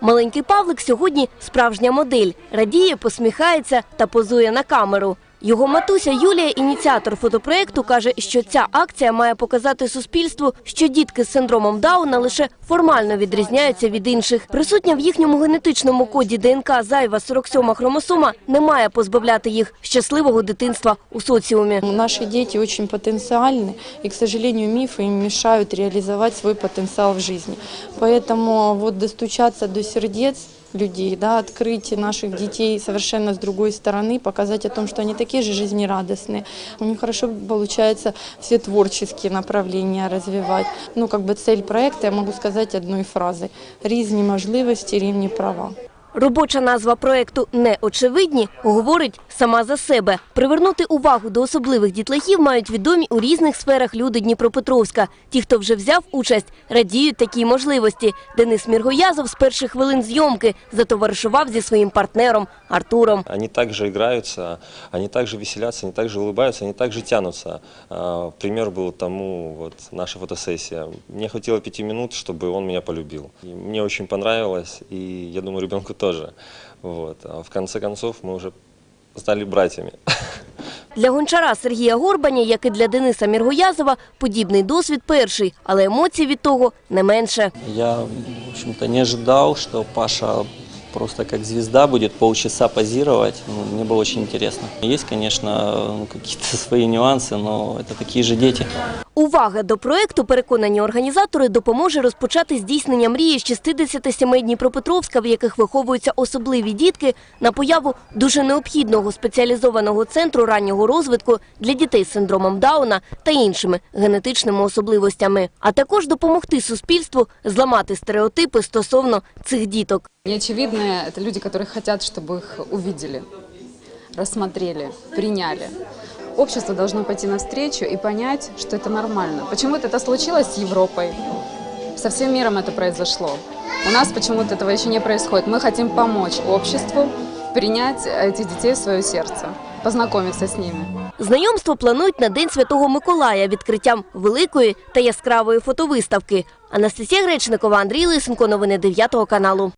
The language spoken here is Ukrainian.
Маленький Павлик сьогодні справжня модель. Радіє, посміхається та позує на камеру. Його матуся Юлія, ініціатор фотопроекту, каже, що ця акція має показати суспільству, що дітки з синдромом Дауна лише формально відрізняються від інших. Присутня в їхньому генетичному коді ДНК зайва 47 хромосома не має позбавляти їх щасливого дитинства у соціумі. Наши дети очень потенциальны, и, к сожалению, мифы им мешают реализовать свой потенциал в жизни. Поэтому вот достучаться до сердец людей, да, открыть наших детей совершенно с другой стороны, показать о том, что они такие же жизнерадостные. У них хорошо получается все творческие направления развивать. Ну, как бы цель проекта, я могу сказать одной фразой. Різні можливості, рівні права. Робоча назва проекту «Неочевидні» говорить сама за себе. Привернути увагу до особливих дітлахів мають відомі у різних сферах люди Дніпропетровська. Ті, хто вже взяв участь, радіють такій можливості. Денис Міргоязов з перших хвилин зйомки затоваришував зі своїм партнером Артуром. Они также играются, они также веселятся, они также улыбаются, они также тянутся. А, Пример был тому вот наша фотосессия. Мне хватило пяти минут, чтобы он меня полюбил. И мне очень понравилось, и я думаю, ребенку тоже. Вот. А в конце концов мы уже стали братьями. Для гончара Сергія Горбаня, як і для Дениса Міргоязова, подібний досвід перший, але емоцій від того не менше. Я, в общем-то, не ожидал, что Паша просто как звезда будет полчаса позировать. Ну, мне было очень интересно. Есть, конечно, ну, какие-то свои нюансы, но это такие же дети. Увага до проекту, переконані організатори, допоможе розпочати здійснення мрії з 60 сімей Дніпропетровська, в яких виховуються особливі дітки, на появу дуже необхідного спеціалізованого центру раннього розвитку для дітей з синдромом Дауна та іншими генетичними особливостями, а також допомогти суспільству зламати стереотипи стосовно цих діток. Неочевидные – это люди, которые хотят, чтобы их увидели, рассмотрели, приняли. Общество должно пойти навстречу и понять, что это нормально. Почему-то это случилось с Европой, со всем миром это произошло. У нас почему-то этого еще не происходит. Мы хотим помочь обществу принять этих детей в свое сердце, познакомиться с ними. Знайомство планують на День Святого Миколая відкриттям великої та яскравої фотовиставки. Анастасія Гречникова, Андрій Лисенко. Новини 9 каналу.